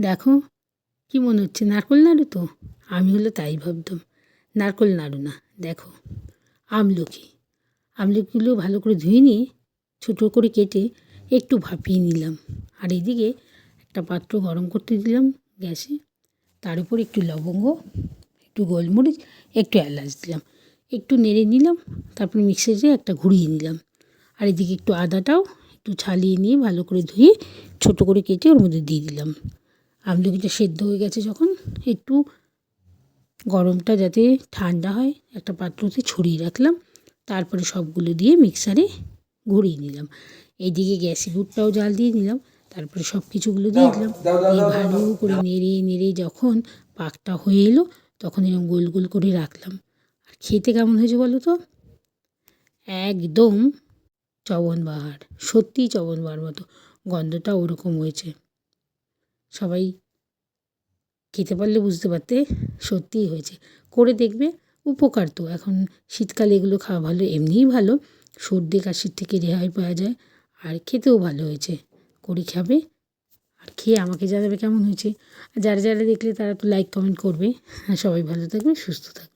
দেখো, কি মনে হচ্ছে? নারকোল নাড়ু তো? আমি হলো তাই ভাবতাম। নারকোল নাড়ু না, দেখো। আমলকি। আমলকিগুলো ভালো করে ধুয়ে নিয়ে ছোটো করে কেটে একটু ভাপিয়ে নিলাম। আর এদিকে একটা পাত্র গরম করতে দিলাম গ্যাসে। তার উপর একটু লবঙ্গ, একটু গোলমরিচ, একটু এলাচ দিলাম। একটু নেড়ে নিলাম, তারপর মিক্সারে একটা ঘুরিয়ে নিলাম। আর এদিকে একটু আদাটাও একটু ছালিয়ে নিয়ে ভালো করে ধুয়ে ছোটো করে কেটে ওর মধ্যে দিয়ে দিলাম। আমলকিটা সেদ্ধ হয়ে গেছে যখন একটু গরমটা যাতে ঠান্ডা হয় একটা পাত্রতে ছড়িয়ে রাখলাম তারপরে সবগুলো দিয়ে মিক্সারে ঘুরিয়ে নিলাম। এইদিকে গ্যাসে দুধটাও জাল দিয়ে নিলাম তারপরে সব কিছুগুলো দিয়ে দিলাম। দিয়ে ভালো করে নেড়ে নেড়ে যখন পাকটা হয়ে এলো তখন এরকম গোল গোল করে রাখলাম। আর খেতে কেমন হয়েছে বলো তো? একদম চবনবাহার সত্যিই চবনবাহার মতো গন্ধটা ওরকম হয়েছে। সবাই খেতে পারলে বুঝতে পারতে সত্যিই হয়েছে। করে দেখবে, উপকার তো। এখন শীতকালে এগুলো খাওয়া ভালো, এমনিই ভালো। সর্দি, কাশির থেকে রেহাই পাওয়া যায়। আর খেতেও ভালো হয়েছে। করে খাবে আর খেয়ে আমাকে জানাবে কেমন হয়েছে। আর যারা যারা দেখলে তারা তো লাইক কমেন্ট করবে। হ্যাঁ সবাই ভালো থাকবে, সুস্থ থাকবে।